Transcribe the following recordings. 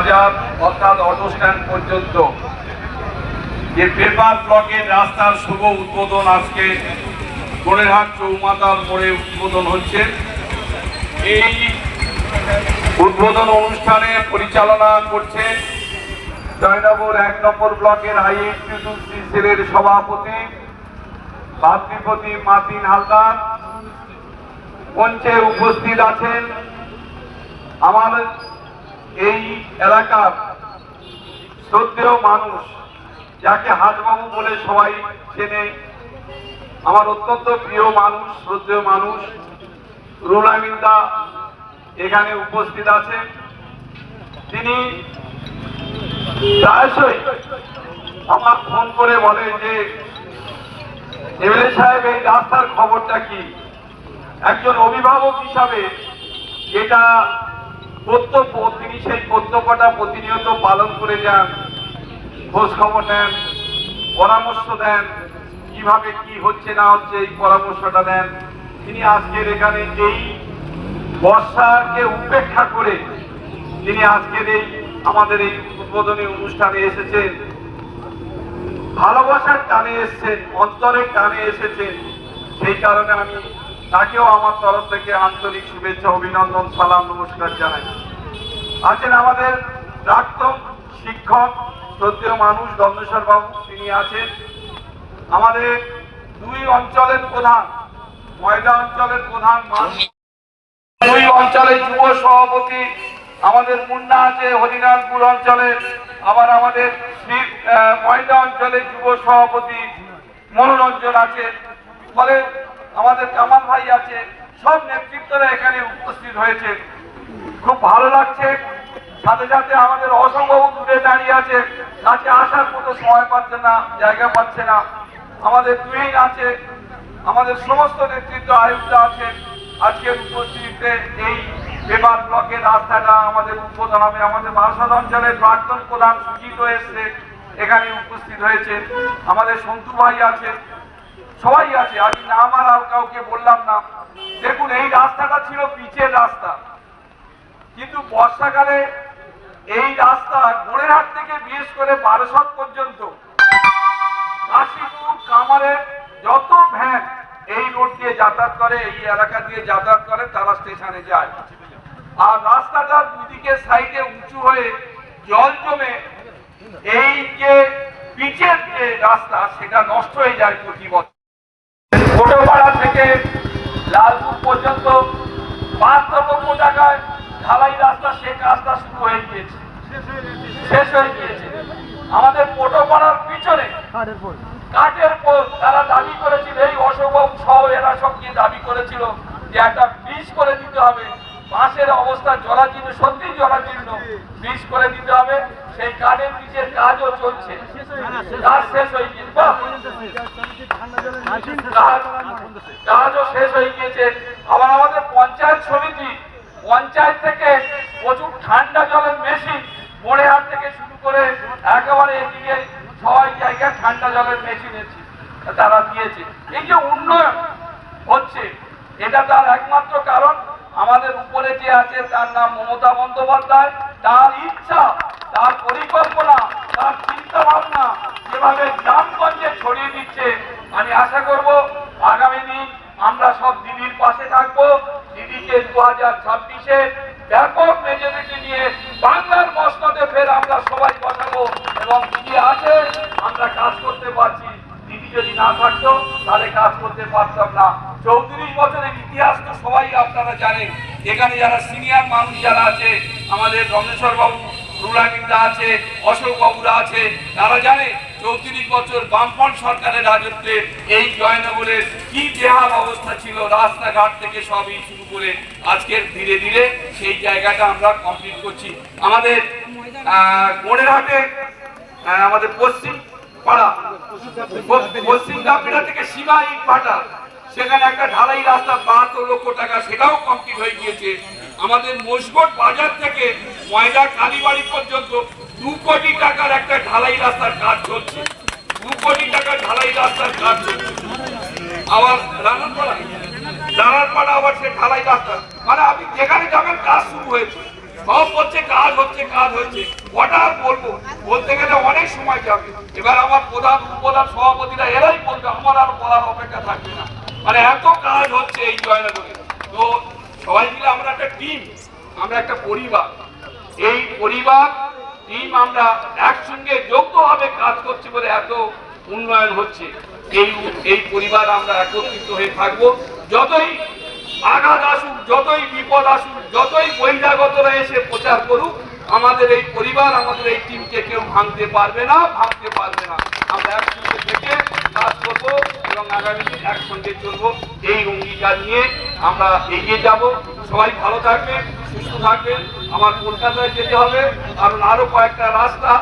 বাজার অর্থাৎ auto stand পর্যন্ত। যে পেপার ব্লকের রাস্তার শুভ উদ্বোধন আজকে গোড়েরহাট চৌমাতার মোড়ে উদ্বোধন হচ্ছে। এই উদ্বোধন অনুষ্ঠানে পরিচালনা করছে জয়নগর এক নম্বর ব্লকের আইএনটিউসি সেলের সভাপতি ভাতৃপতি মাতিন হালদার। মঞ্চে উপস্থিত আছেন আমার এই এলাকার শ্রদ্ধেয় মানুষ যাকে হাটবাবু বলে সবাই চেনে, আমার অত্যন্ত প্রিয় মানুষ, শ্রদ্ধেয় মানুষ রুলামিন্দা এখানে উপস্থিত আছেন। তিনি প্রায়শই আমার ফোন করে বলে যে, এমএলএ সাহেব, এই রাস্তার খবরটা কি? একজন অভিভাবক হিসাবে যেটা কর্তব্য তিনি সেই কর্তব্যটা প্রতিনিয়ত পালন করে যান। খোঁজ খবর নেন, পরামর্শ দেন, কীভাবে কি হচ্ছে, না হচ্ছে, এই পরামর্শটা দেন। তিনি আজকের এখানে এই বর্ষাকে উপেক্ষা করে তিনি আজকের এই আমাদের এই উদ্বোধনী অনুষ্ঠানে এসেছেন। ভালোবাসার টানে এসেছেন, অন্তরের টানে এসেছেন। সেই কারণে আমি তাকেও আমার তরফ থেকে আন্তরিক শুভেচ্ছা, অভিনন্দন, সালাম, নমস্কার জানাই। আছেন আমাদের প্রাক্তন শিক্ষক, শ্রদ্ধেয় মানুষ দন্দেশ্বর বাবু, তিনি আছেন আমাদের দুই অঞ্চলের প্রধান, ময়দা অঞ্চলের প্রধান দুই অঞ্চলের যুব সভাপতি আমাদের মুন্না আছে, হরিনাথপুর অঞ্চলের আবার আমাদের ময়দা অঞ্চলের যুব সভাপতি মনোরঞ্জন আছে। ফলে আমাদের কামাল ভাই আছে, সব নেতৃত্বরা এখানে উপস্থিত হয়েছে। খুব ভালো লাগছে। সাথে সাথে আমাদের অসম্ভব দূরে দাঁড়িয়ে আছে। কাছে আসার মতো সময় পাচ্ছে না, জায়গা পাচ্ছে না। আমাদের তুহিন আছে, আমাদের সমস্ত নেতৃত্ব আয়ুক্ত আছে। আজকের উপস্থিতিতে এই পেপার ব্লকের রাস্তাটা আমাদের উদ্বোধন হবে। আমাদের বারাসাত অঞ্চলের প্রাক্তন প্রধান সুজিত এসছে, এখানে উপস্থিত হয়েছে। আমাদের সন্তু ভাই আছে সবাই আছে আমি নাম আর কাউকে বললাম না। দেখুন, এই রাস্তাটা ছিল পিচের রাস্তা। কিন্তু বর্ষাকালে এই রাস্তা গোড়েরহাট থেকে বিশেষ করে বারোশত পর্যন্ত। কাশীপুর, কামারের যত ভ্যান এই রোড দিয়ে যাতায়াত করে, এই এলাকা দিয়ে যাতায়াত করে, তারা স্টেশনে যায়। আর রাস্তাটা দুদিকে সাইডে উঁচু হয়ে জল জমে, এই যে পিচের যে রাস্তা, সেটা নষ্ট হয়ে যায় প্রতি বছর। ছোটপাড়া থেকে লালপুর পর্যন্ত পাঁচ রকম জায়গায় ঢালাই রাস্তা সে রাস্তা শুরু হয়ে গিয়েছে। শেষ হয়ে গিয়েছে। আমাদের পোটোপাড়ার পিছনে কাঠের পোল, তারা দাবি করেছিল, এই অশোভ সহ এরা সব গিয়ে দাবি করেছিল যে একটা ব্রিজ করে দিতে হবে। বাঁশের অবস্থা জরাজীর্ণ সত্যি জরাজীর্ণ ব্রিজ করে দিতে হবে, সেই কাঠের ব্রিজের কাজও চলছে। কাজ শেষ হয়ে গিয়েছে! কাজও শেষ হয়ে গিয়েছে। আবার আমাদের পঞ্চায়েত সমিতি, পঞ্চায়েত থেকে প্রচুর ঠান্ডা জলের মেশিন মোড়েহাট থেকে শুরু করে একেবারে এদিকে ছয় জায়গায় ঠান্ডা জলের মেশিন এসেছে তারা দিয়েছে। এই যে উন্নয়ন হচ্ছে, এটা তার একমাত্র কারণ। আমাদের উপরে যে আছে, তার নাম মমতা বন্দ্যোপাধ্যায়। তার ইচ্ছা, তার পরিকল্পনা, তার চিন্তা ভাবনা যেভাবে গ্রামগঞ্জে ছড়িয়ে দিচ্ছে, আমি আশা করব আগামী দিন আমরা সব দিদির পাশে থাকব। দিদিকে দু হাজার ছাব্বিশে ব্যাপক মেজরিটি নিয়ে বাংলার মসনদে ফের আমরা সবাই বসাবো এবং দিদি আছে, আমরা কাজ করতে পারছি। দিদি যদি না থাকতো, তাহলে কাজ করতে পারতাম না। চৌত্রিশ বছরের ইতিহাস তো সবাই আপনারা জানেন। এখানে যারা সিনিয়র মানুষ যারা আছে, আমাদের রমেশ্বর বাবু রুলামিন্দা আছে অশোক বাবুরা আছে, তারা জানে চৌত্রিশ বছর বামফ্রন্ট সরকারের রাজত্বে এই জয়নগরের কি বেহাল অবস্থা ছিল, রাস্তাঘাট থেকে সবই শুরু করে আজকের ধীরে ধীরে সেই জায়গাটা আমরা কমপ্লিট করছি। আমাদের গোড়েরহাটে আমাদের পশ্চিম পাড়া, পশ্চিম থেকে সীমা ইট ভাটা সেখানে একটা ঢালাই রাস্তা বাহাত্তর লক্ষ টাকা, সেটাও কমপ্লিট হয়ে গিয়েছে। আমাদের মসগট বাজার থেকে ময়দা কালীবাড়ি পর্যন্ত দু কোটি টাকার একটা ঢালাই রাস্তার কাজ চলছে। দু কোটি টাকার ঢালাই রাস্তার কাজ চলছে। আবার রানারপাড়া আবার সে ঢালাই রাস্তা। মানে আপনি যেখানে যাবেন, কাজ শুরু হয়েছে। সব হচ্ছে, কাজ হচ্ছে কাজ হচ্ছে। হঠাৎ বলব? বলতে গেলে অনেক সময় যাবে। এবার আমার প্রধান উপপ্রধান সভাপতিরা এরাই বলবে, আমার আর বলার অপেক্ষা থাকবে না। মানে এত কাজ হচ্ছে এই জয়নগরে। তো সবাই মিলে আমরা একটা টিম আমরা একটা পরিবার। এই পরিবার টিম আমরা একসঙ্গে যৌথভাবে কাজ করছি বলে এত উন্নয়ন হচ্ছে। এই এই পরিবার আমরা একত্রিত হয়ে থাকব। যতই আঘাত আসুক, যতই বিপদ আসুক, যতই বহিরাগতরা এসে প্রচার করুক, আমাদের এই পরিবার, আমাদের এই টিমকে কেউ ভাঙতে পারবে না, ভাঙতে পারবে না। আমরা করব এবং আগামী দিন একসঙ্গে চলবো। এই অঙ্গীকার নিয়ে আমরা এগিয়ে যাব। সবাই ভালো থাকবেন, সুস্থ থাকবেন। আমার কলকাতায় যেতে হবে। কারণ আরও কয়েকটা রাস্তা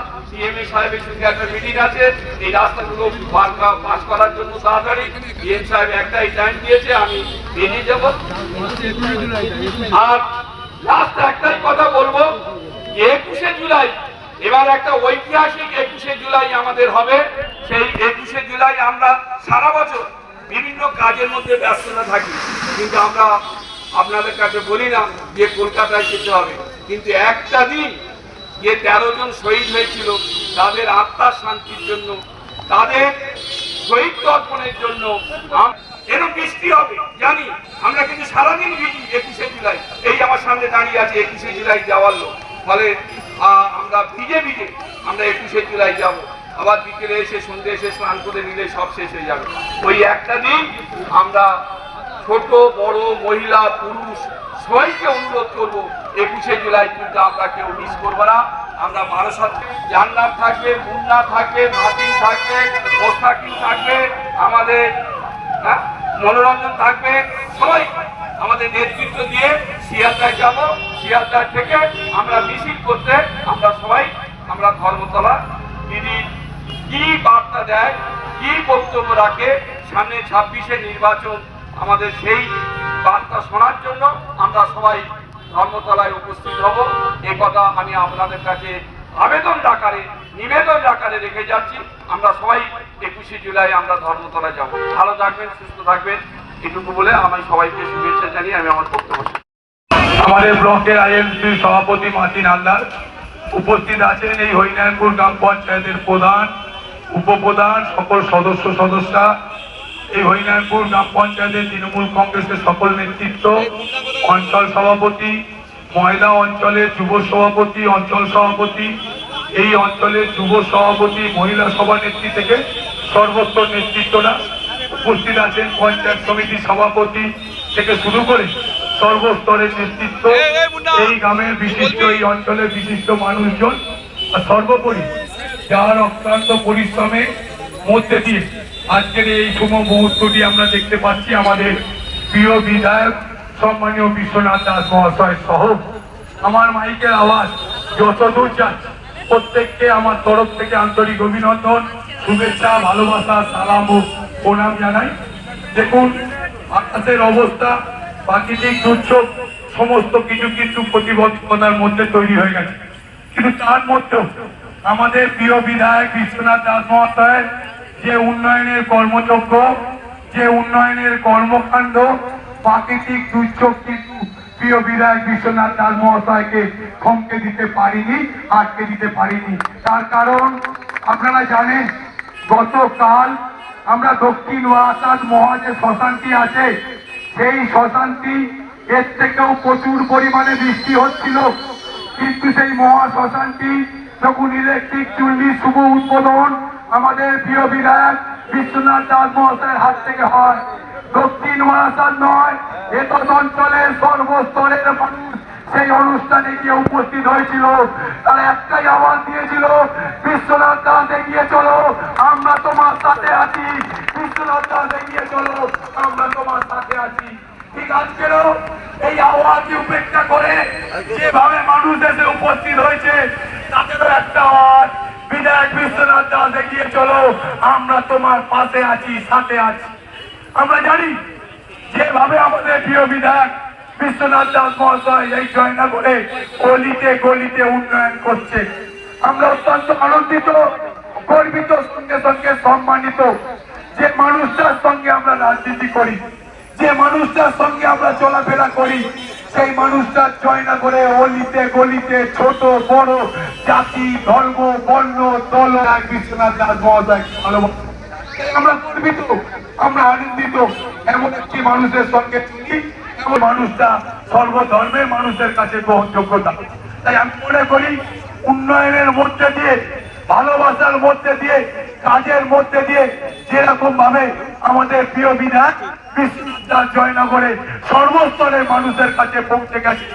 সাহেবের সঙ্গে একটা মিটিং আছে। এই রাস্তাগুলো পাস করার জন্য তাড়াতাড়ি। ডিএম সাহেব একটাই টাইম দিয়েছে, আমি বেরিয়ে যাব। আর লাস্ট একটাই কথা বলব, একুশে জুলাই এবার একটা ঐতিহাসিক একুশে জুলাই আমাদের হবে। সেই একুশে জুলাই আমরা সারা বছর বিভিন্ন কাজের মধ্যে ব্যস্ততা থাকি। কিন্তু আমরা আপনাদের কাছে বলি না যে কলকাতায় যেতে হবে। কিন্তু একটা দিন যে তেরো জন শহীদ হয়েছিল, তাদের আত্মার শান্তির জন্য, তাদের শহীদ অর্পণের জন্য এরকম বৃষ্টি হবে, জানি। আমরা কিন্তু সারাদিন ভিজি একুশে জুলাই। এই আমার সামনে দাঁড়িয়ে আছে একুশে জুলাই যাওয়ার লোক। ফলে আমরা ভিজে ভিজে আমরা একুশে জুলাই যাব। আবার বিকেলে এসে সন্ধ্যে এসে স্নান করে নিলে সব শেষ হয়ে যাবে। ওই একটা দিন আমরা ছোট বড় মহিলা পুরুষ সবাইকে অনুরোধ করব একুশে জুলাই কিন্তু আমরা কেউ মিস করব না। আমরা বারাসাত জান্নাত থাকবে মুন্না থাকবে মাতিন থাকবে মোস্তাকিম থাকবে আমাদের হ্যাঁ, মনোরঞ্জন থাকবে সবাই আমাদের নেতৃত্ব দিয়ে শিয়ালদায় যাব। শিয়ালদার থেকে আমরা মিছিল করতে আমরা সবাই, আমরা ধর্মতলা দিদি কি বার্তা দেয়, কি বক্তব্য রাখে, সামনে ছাব্বিশে নির্বাচন, আমাদের সেই বার্তা শোনার জন্য আমরা সবাই ধর্মতলায় উপস্থিত হব। এই কথা আমি আপনাদের কাছে আবেদন ডাকারে নিবেদন ডাকারে রেখে যাচ্ছি। আমরা সবাই একুশে জুলাই আমরা ধর্মতলায় যাব। ভালো থাকবেন, সুস্থ থাকবেন, এটুকু বলে আমি সবাইকে শুভেচ্ছা জানিয়ে আমি আমার বক্তব্য। আমাদের ব্লকের আইএমসি সভাপতি মাসিন হালদার উপস্থিত আছেন এই হরিনারায়ণপুর গ্রাম পঞ্চায়েতের প্রধান, উপপ্রধান, সকল সদস্য, সদস্যা। এই হরিনারায়ণপুর গ্রাম পঞ্চায়েতের তৃণমূল কংগ্রেসের সকল নেতৃত্ব, অঞ্চল সভাপতি ময়দা অঞ্চলের যুব সভাপতি, অঞ্চল সভাপতি, এই অঞ্চলের যুব সভাপতি, মহিলা সভা নেত্রী থেকে সর্বস্তর নেতৃত্বরা উপস্থিত আছেন। পঞ্চায়েত সমিতির সভাপতি থেকে শুরু করে সর্বস্তরের নেতৃত্ব। এই গ্রামের বিশিষ্ট এই অঞ্চলের বিশিষ্ট মানুষজন আর সর্বোপরি যার অক্লান্ত পরিশ্রমে মধ্যে দিয়ে আজকের এই শুভ মুহূর্তটি আমরা দেখতে পাচ্ছি আমাদের প্রিয় বিধায়ক সম্মানীয় বিশ্বনাথ দাস মহাশয় সহ। আমার মাইকের আওয়াজ যতদূর যাচ্ছে প্রত্যেককে আমার তরফ থেকে আন্তরিক অভিনন্দন শুভেচ্ছা ভালোবাসা সালাম ও প্রণাম জানাই। দেখুন আকাশের অবস্থা প্রাকৃতিক দুর্যোগ সমস্ত কিছু কিছু প্রতিবন্ধকতার মধ্যে তৈরি হয়ে গেছে। কিন্তু তার মধ্যেও আমাদের প্রিয় বিধায়ক বিশ্বনাথ দাস মহাশয়, যে উন্নয়নের কর্মযজ্ঞ যে উন্নয়নের কর্মকাণ্ড, প্রাকৃতিক দুর্যোগ কিন্তু প্রিয় বিধায়ক বিশ্বনাথ দাস মহাশয়কে থমকে দিতে পারিনি, আটকে দিতে পারিনি। তার কারণ আপনারা জানেন, গতকাল আমরা দক্ষিণ ওয়াসাদ মহা যে শ্মশানটি আছে সেই শ্মশানটি এর থেকেও প্রচুর পরিমাণে বৃষ্টি হচ্ছিল। কিন্তু সেই মহা শ্মশানটি যখন ইলেকট্রিক চুল্লি শুভ উদ্বোধন আমাদের প্রিয় বিধায়ক বিশ্বনাথ দাস মহাশয়ের হাত থেকে হয়, দক্ষিণ ওয়াসাদ নয় এত অঞ্চলের সর্বস্তরের মানুষ সেই অনুষ্ঠানে গিয়ে উপস্থিত হয়েছিল। তারা একটাই আওয়াজ দিয়েছিল, বিশ্বনাথ দাস এগিয়ে চলো আমরা তোমার সাথে আছি বিশ্বনাথ দাস এগিয়ে চলো আমরা তোমার সাথে আছি ঠিক আজকেরও এই আওয়াজকে উপেক্ষা করে যেভাবে মানুষ এসে উপস্থিত হয়েছে তাদেরও একটা আওয়াজ বিধায়ক বিশ্বনাথ দাস এগিয়ে চলো আমরা তোমার পাশে আছি, সাথে আছি। আমরা জানি যেভাবে আমাদের প্রিয় বিধায়ক বিশ্বনাথ দাস মহাশয় এই জয়নগরে গলিতে গলিতে উন্নয়ন করছে। আমরা অত্যন্ত আনন্দিত, গর্বিত, সঙ্গে সঙ্গে সম্মানিত যে মানুষটার সঙ্গে আমরা রাজনীতি করি, যে মানুষটার সঙ্গে আমরা চলাফেরা করি। সেই মানুষটা চয়না করে অলিতে গলিতে ছোট, বড়, জাতি, ধর্ম, বর্ণ, দল এক বিশ্বনাথ দাস তাই আমরা গর্বিত, আমরা আনন্দিত, এমন একটি মানুষের সঙ্গে চলি এমন মানুষটা সর্বধর্মের মানুষের কাছে গ্রহণযোগ্যতা। তাই আমি মনে করি, উন্নয়নের মধ্যে দিয়ে, ভালোবাসার মধ্যে দিয়ে, কাজের মধ্যে দিয়ে যেরকম ভাবে আমাদের প্রিয় বিধান বিশ্বনাথ জয়নগরে সর্বস্তরের মানুষের কাছে পৌঁছে গেছে।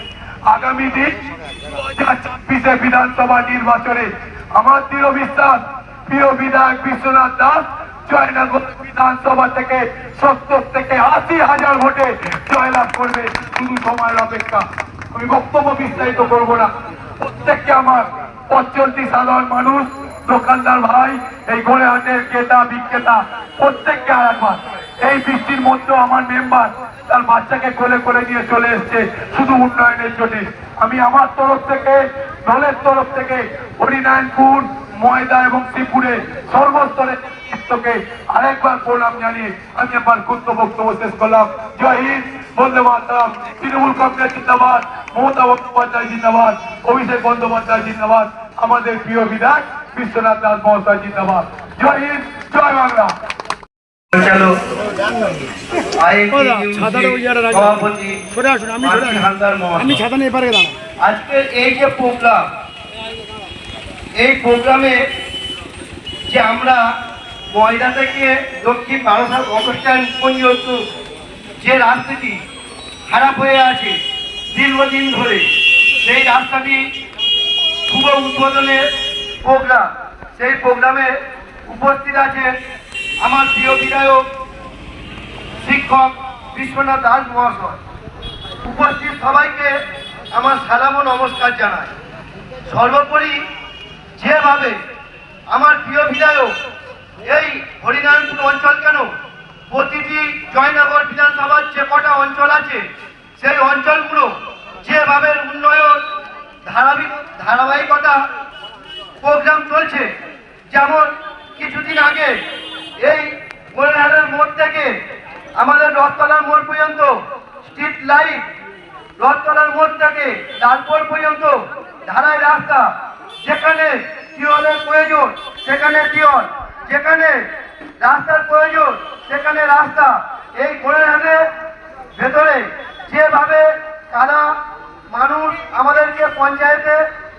আগামী দিন ছাব্বিশে বিধানসভা নির্বাচনে আমার দৃঢ় বিশ্বাস, প্রিয় বিধায়ক বিশ্বনাথ দাস জয়নগর বিধানসভা থেকে সত্তর থেকে আশি হাজার ভোটে জয়লাভ করবে শুধু সময়ের অপেক্ষা। আমি বক্তব্য বিস্তারিত করব না। প্রত্যেককে আমার পথচলতি সাধারণ মানুষ, দোকানদার ভাই, এই গোড়েহাটের ক্রেতা, বিক্রেতা, প্রত্যেককে আর একবার। এই বৃষ্টির মধ্যেও আমার মেম্বার তার বাচ্চাকে কোলে করে নিয়ে চলে এসছে, শুধু উন্নয়নের জন্য। আমি আমার তরফ থেকে, দলের তরফ থেকে হরিনারায়ণপুর, ময়দা এবং শ্রীপুরে সর্বস্তরের নেতৃত্বকে আরেকবার প্রণাম জানিয়ে আমি আমার ক্ষুদ্র বক্তব্য শেষ করলাম। জয় হিন্দ, বন্দে মাতরম, তৃণমূল কংগ্রেস জিন্দাবাদ, মমতা বন্দ্যোপাধ্যায় জিন্দাবাদ, অভিষেক বন্দ্যোপাধ্যায় জিন্দাবাদ, আমাদের প্রিয় বিধায়ক বিশ্বনাথ দাস মহাশয় জিন্দাবাদ। জয় হিন্দ, জয় বাংলা। এই প্রোগ্রাম যে আমরা থেকে দক্ষিণ পর্যন্ত যে রাস্তাটি খারাপ হয়ে আছে দীর্ঘদিন ধরে সেই রাস্তাটি শুভ উদ্বোধনের প্রোগ্রাম সেই প্রোগ্রামে উপস্থিত আছেন আমার প্রিয় বিধায়ক শিক্ষক বিশ্বনাথ দাস মহাশয়, উপস্থিত সবাইকে আমার সালাম নমস্কার জানাই। সর্বোপরি যেভাবে আমার প্রিয় বিধায়ক এই হরিনারায়ণপুর অঞ্চল কেন প্রতিটি জয়নগর বিধানসভার যে কটা অঞ্চল আছে, সেই অঞ্চলগুলো যেভাবে উন্নয়ন ধারাবাহিক ধারাবাহিকতা প্রোগ্রাম চলছে, যেমন কিছুদিন আগে এই গোলহাটের মোড় থেকে আমাদের রথতলার মোড় পর্যন্ত স্ট্রিট লাইট রথতলার মোড় থেকে লালপুর পর্যন্ত ঢালাই রাস্তা। যেখানে টিওলের প্রয়োজন, সেখানে টিওল যেখানে রাস্তার প্রয়োজন, সেখানে রাস্তা। এই গোলহাটের ভেতরে যেভাবে তারা মানুষ আমাদেরকে পঞ্চায়েতে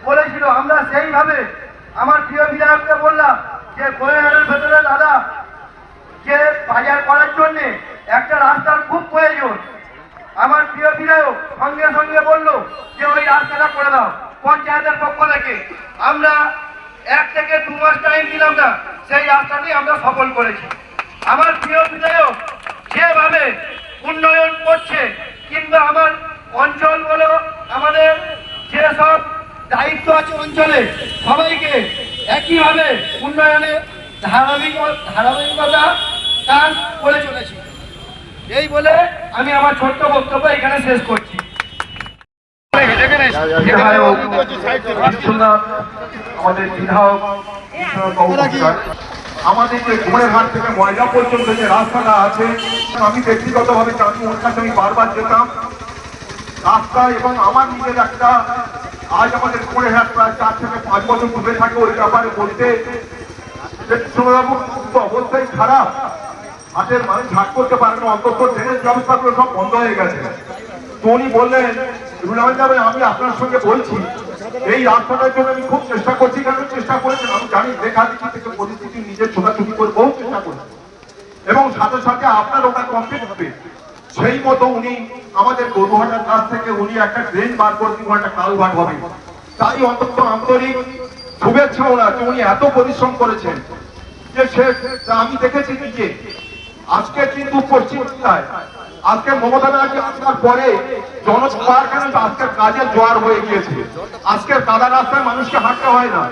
বলেছিল, আমরা সেইভাবে আমার প্রিয় বিধায়ককে বললাম যে গোলহাটের ভেতরে দাদা যে বাজার করার জন্য একটা রাস্তার খুব প্রয়োজন। আমার প্রিয় বিধায়ক সঙ্গে সঙ্গে বলল যে ওই রাস্তাটা করে দাও, পঞ্চায়েতের পক্ষ থেকে। আমরা এক থেকে দু মাস টাইম দিলাম না, সেই রাস্তাটি আমরা সফল করেছি। আমার প্রিয় বিধায়ক যেভাবে উন্নয়ন করছে, কিংবা আমার অঞ্চল বলো, আমাদের যেসব দায়িত্ব আছে অঞ্চলে, সবাইকে একইভাবে উন্নয়নে ধারাবাহিক ধারাবাহিকতা চলেছি। এই বলে আমি আমার ছোট্ট বক্তব্য এখানে শেষ করছি। আমাদের বিধায়ক আমাদের যে থেকে পর্যন্ত যে রাস্তাটা আছে, আমি আমি বারবার যেতাম। রাস্তা এবং আমার নিজের একটা, আজ আমাদের হাট প্রায় চার থেকে পাঁচ বছর ডুবে থাকে ওই ব্যাপারে বলতে। অবস্থাই খারাপ। হাটের মানুষ হাট করতে পারে না, অন্তত ড্রেনেজ ব্যবস্থাগুলো সব বন্ধ হয়ে গেছে। তো উনি বললেন যাবে আমি আপনার সঙ্গে বলছি, এই রাস্তাটার জন্য আমি খুব চেষ্টা করছি, কেন চেষ্টা করেছেন? আমি জানি, দেখা দিচ্ছি থেকে পরিস্থিতি নিজের ছোটাছুটি করে বহু চেষ্টা করেছি। এবং সাথে সাথে আপনার ওটা কমপ্লিট হবে। সেই মতো উনি আমাদের গরুহাটার কাছ থেকে উনি একটা ড্রেন বার করে দিব একটা কালভার্ট হবে। তাই অন্তত আন্তরিক শুভেচ্ছা ওনার উনি এত পরিশ্রম করেছেন। যে সে আমি দেখেছি নিজে। আজকে কিন্তু পশ্চিম বাংলায় আজকে মমতা ব্যানার্জি আসার পরে জনসভার কেন আজকের কাজের জোয়ার হয়ে গিয়েছে। আজকের কাদা রাস্তায় মানুষকে হাঁটতে হয় না।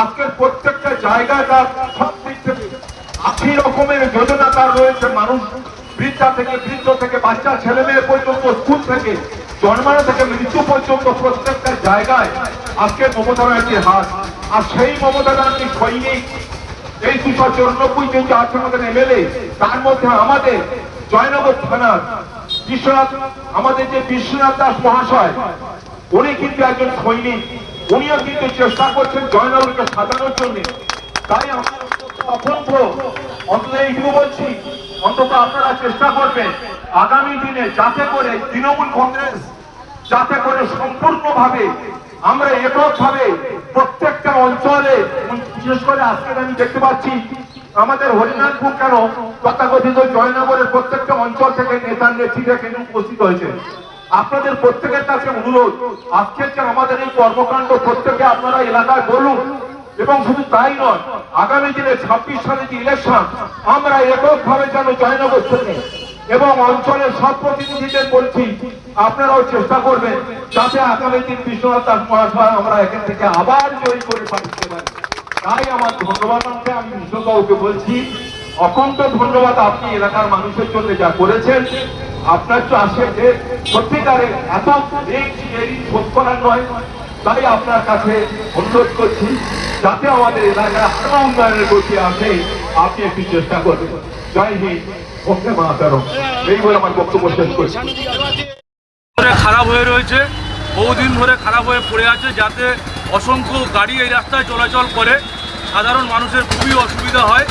আজকের প্রত্যেকটা জায়গায় তার সব দিক থেকে আশি রকমের যোজনা তার রয়েছে। মানুষ বৃদ্ধা থেকে, বৃদ্ধ থেকে, বাচ্চা, ছেলে মেয়ে পর্যন্ত, স্কুল থেকে, জন্মানো থেকে মৃত্যু পর্যন্ত প্রত্যেকটা জায়গায় আজকে মমতা ব্যানার্জির হাত। আর সেই মমতা ব্যানার্জির সৈনিক এই দুশো চুরানব্বই জন যে আছে আমাদের এমএলএ, তার মধ্যে আমাদের জয়নগর থানার বিশ্বনাথ, আমাদের যে বিশ্বনাথ দাস মহাশয়, উনি কিন্তু একজন সৈনিক। উনিও কিন্তু চেষ্টা করছেন জয়নগরকে সাজানোর জন্য। তাই আমরা অসংখ্য অন্তত এইটুকু বলছি, অন্তত আপনারা চেষ্টা করবেন আগামী দিনে যাতে করে তৃণমূল কংগ্রেস যাতে করে সম্পূর্ণভাবে আমরা এককভাবে প্রত্যেকটা অঞ্চলে বিশেষ করে আজকে আমি দেখতে পাচ্ছি, আমাদের হরিনাথপুর কেন তথাকথিত জয়নগরের প্রত্যেকটা অঞ্চল থেকে নেতা নেত্রীরা কিন্তু উপস্থিত হয়েছে। আপনাদের প্রত্যেকের কাছে অনুরোধ, আজকের আমাদের এই কর্মকাণ্ড প্রত্যেকে আপনারা এলাকায় বলুন। এবং শুধু তাই নয়, আগামী দিনে ছাব্বিশ সালে যে ইলেকশন আমরা এককভাবে যেন জয়নগর থেকে এবং অঞ্চলের সব প্রতিনিধিদের বলছি, আপনারাও চেষ্টা করবেন, যাতে আগামী দিন বিশ্বনাথ দাস মহাশয় আমরা এখান থেকে আবার জয়ী করে পাঠাতে পারি। তাই আমার ধন্যবাদ আছে আমি বিশ্ববাবুকে বলছি অকন্ত ধন্যবাদ আপনি এলাকার মানুষের জন্য যা করেছেন। আপনার তো আসে যে সত্যিকারে এত শোধ করার নয়, তাই আপনার কাছে অনুরোধ করছি, যাতে আমাদের এলাকায় আরও উন্নয়নের গতি আসে, আপনি একটু চেষ্টা করবেন। জয় হিন্দ ওকে মাতারম। এই বলে আমার বক্তব্য শেষ করছি। খারাপ হয়ে রয়েছে, বহুদিন ধরে খারাপ হয়ে পড়ে আছে, যাতে অসংখ্য গাড়ি এই রাস্তায় চলাচল করে। সাধারণ মানুষের খুবই অসুবিধা হয়।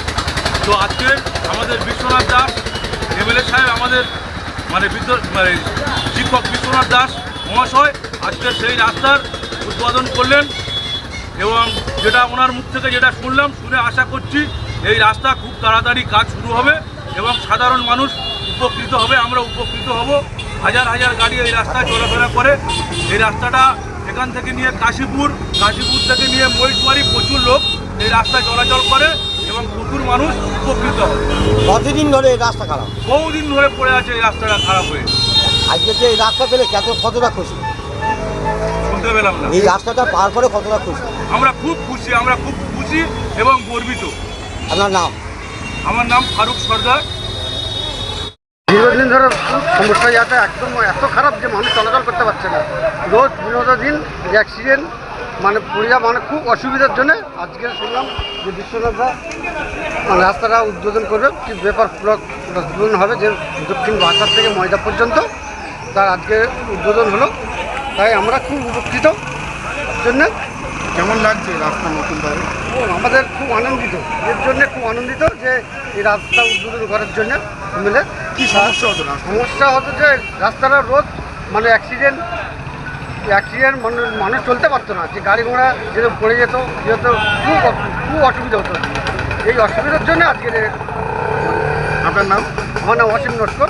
তো আজকে আমাদের বিশ্বনাথ দাস এমএলএ সাহেব আমাদের মানে মানে শিক্ষক বিশ্বনাথ দাস মহাশয় আজকে সেই রাস্তার উদ্বোধন করলেন এবং যেটা ওনার মুখ থেকে যেটা শুনলাম, শুনে আশা করছি এই রাস্তা খুব তাড়াতাড়ি কাজ শুরু হবে এবং সাধারণ মানুষ উপকৃত হবে, আমরা উপকৃত হব। হাজার হাজার গাড়ি এই রাস্তায় চলাফেরা করে। এই রাস্তাটা এখান থেকে নিয়ে কাশীপুর কাশীপুর থেকে নিয়ে মহিষবাড়ি প্রচুর লোক এই রাস্তায় চলাচল করে এবং প্রচুর মানুষ উপকৃত হয়। কতদিন ধরে এই রাস্তা খারাপ? বহুদিন ধরে পড়ে আছে এই রাস্তাটা খারাপ হয়ে। আজকে যে এই রাস্তা পেলে কত কতটা খুশি? শুনতে পেলাম না। এই রাস্তাটা পার করে কতটা খুশি? আমরা খুব খুশি আমরা খুব খুশি এবং গর্বিত। আপনার নাম? আমার নাম ফারুক সর্দার। দীর্ঘদিন ধরে সমস্যা যাতে একদম এত খারাপ যে মানুষ চলাচল করতে পারছে না। রোজ পনেরো দিন অ্যাক্সিডেন্ট মানে পড়িয়া মানে খুব অসুবিধার জন্য আজকে শুনলাম যে বিশ্বনাথরা মানে রাস্তাটা উদ্বোধন করবে। কি ব্যাপার ব্লক উদ্বোধন হবে যে দক্ষিণ বাজার থেকে ময়দা পর্যন্ত? তার আজকে উদ্বোধন হলো। তাই আমরা খুব উপকৃত। জন্য কেমন লাগছে রাস্তা নতুনভাবে আমাদের খুব আনন্দিত। এর জন্য খুব আনন্দিত যে এই রাস্তা উদ্বোধন করার জন্য মিলে কি সমস্যা হতো না? সমস্যা হতো যে রাস্তাটা রোদ মানে অ্যাক্সিডেন্ট অ্যাক্সিডেন্ট মানুষ মানুষ চলতে পারতো না। যে গাড়ি ঘোড়া যেহেতু পড়ে যেত যেহেতু খুব খুব অসুবিধা হতো। এই অসুবিধার জন্য আজকের আপনার নাম? আমার নাম অসীম নস্কর।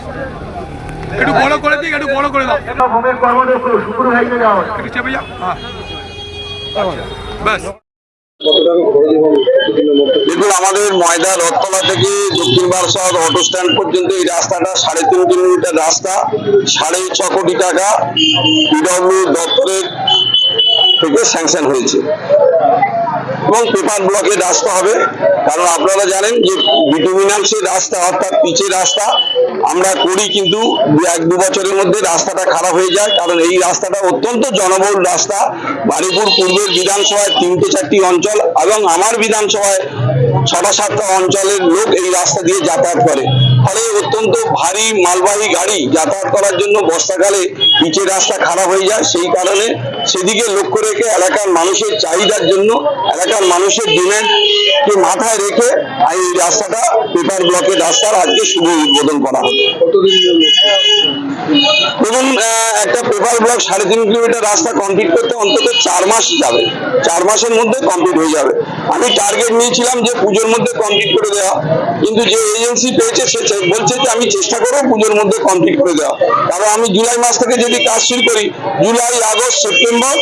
একটু বড় করে দিই একটু বড় করে দাও। ভূমির হ্যাঁ। দেখুন আমাদের ময়দা রথতলা থেকে দক্ষিণ বারাসাত অটো স্ট্যান্ড পর্যন্ত এই রাস্তাটা সাড়ে তিন কিলোমিটার রাস্তা, সাড়ে ছ কোটি টাকা। পিডব্লিউ দপ্তরের থেকে স্যাংশন হয়েছে। এবং পেপার ব্লকের রাস্তা হবে। কারণ আপনারা জানেন যে বিটুমিনালসের রাস্তা অর্থাৎ পিচের রাস্তা। আমরা করি কিন্তু এক দু বছরের মধ্যে রাস্তাটা খারাপ হয়ে যায়। কারণ এই রাস্তাটা অত্যন্ত জনবহুল রাস্তা। বারিপুর পূর্বের বিধানসভায় তিনটে চারটি অঞ্চল এবং আমার বিধানসভায় ছটা সাতটা অঞ্চলের লোক এই রাস্তা দিয়ে যাতায়াত করে। ফলে অত্যন্ত ভারী মালবাহী গাড়ি যাতায়াত করার জন্য বর্ষাকালে পিচের রাস্তা খারাপ হয়ে যায়, সেই কারণে সেদিকে লক্ষ্য রেখে এলাকার মানুষের চাহিদার জন্য, এলাকার মানুষের ডিম্যান্ডকে মাথায় রেখে এই রাস্তাটা পেপার ব্লকের রাস্তার আজকে শুভ উদ্বোধন করা হলো ধরুন একটা পেপার ব্লক সাড়ে তিন কিলোমিটার রাস্তা কমপ্লিট করতে অন্তত চার মাস যাবে। চার মাসের মধ্যে কমপ্লিট হয়ে যাবে। আমি টার্গেট নিয়েছিলাম যে পুজোর মধ্যে কমপ্লিট করে দেওয়া। কিন্তু যে এজেন্সি পেয়েছে, সে বলছে যে আমি চেষ্টা করব পুজোর মধ্যে কমপ্লিট করে দেওয়া। কারণ আমি জুলাই মাস থেকে যদি কাজ শুরু করি, জুলাই, আগস্ট, সেপ্টেম্বর,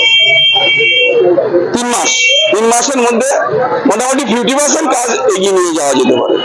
তিন মাস। তিন মাসের মধ্যে মোটামুটি ফিফটি পার্সেন্ট কাজ এগিয়ে নিয়ে যাওয়া যেতে পারে।